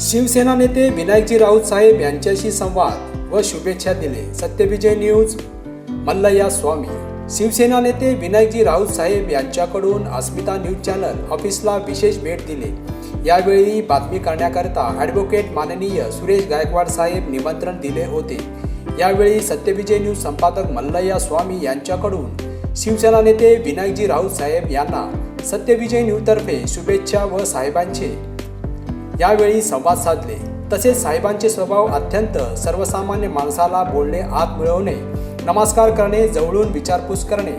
शिवसेना नेते विनायकजी राऊत साहेब यांच्याशी संवाद व शुभेच्छा दिले. सत्यविजय न्यूज मल्लया स्वामी. शिवसेना नेते विनायकजी राऊत साहेब यांच्याकडून अस्मिता न्यूज चॅनल ऑफिसला विशेष भेट दिली. यावेळी बातमी करण्याकरता ॲडव्होकेट माननीय सुरेश गायकवाड साहेब निमंत्रण दिले होते. यावेळी सत्यविजय न्यूज संपादक मल्लय्या स्वामी यांच्याकडून शिवसेना नेते विनायकजी राऊत साहेब यांना सत्यविजय न्यूजतर्फे शुभेच्छा व साहेबांचे यावेळी संवाद साधले. तसेच साहेबांचे स्वभाव अत्यंत सर्वसामान्य माणसाला बोलणे आत मिळवणे नमस्कार करणे जवळून विचारपूस करणे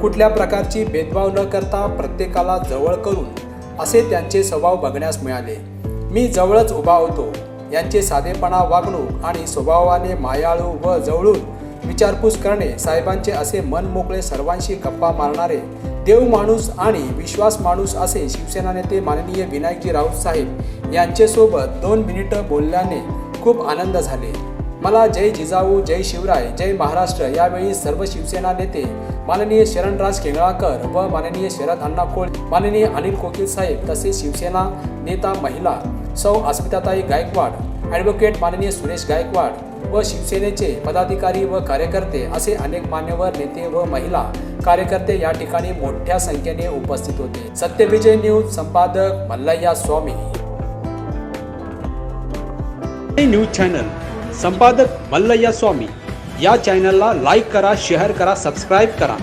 कुठल्या प्रकारची भेदभाव न करता प्रत्येकाला जवळ करून असे त्यांचे स्वभाव बघण्यास मिळाले. मी जवळच उभा होतो. यांचे साधेपणा वागणूक आणि स्वभावाने मायाळू व जवळून विचारपूस करणे साहेबांचे असे मन मोकळे सर्वांशी गप्पा मारणारे देव माणूस आणि विश्वास माणूस असे शिवसेना नेते माननीय विनायकजी राऊत साहेब यांच्यासोबत दोन मिनिटं बोलल्याने खूप आनंद झाले. मला जय जिजाऊ जय शिवराय जय महाराष्ट्र यावेळी सर्व शिवसेना नेते माननीय शरणराज केंगळाकर व माननीय शरद अण्णा कोळ माननीय अनिल कोकिल साहेब तसेच शिवसेना नेता महिला सौ अस्मिताताई गायकवाड ॲडव्होकेट माननीय सुरेश गायकवाड व शिवसेनेचे पदाधिकारी व कार्यकर्ते असे अनेक मान्यवर नेते व महिला कार्यकर्ते या ठिकाणी मोठ्या संख्येने उपस्थित होते. सत्यविजय न्यूज संपादक मल्लय्या स्वामी. न्यूज चॅनल संपादक मल्लय्या स्वामी. या चॅनलला लाईक करा शेअर करा सबस्क्राईब करा.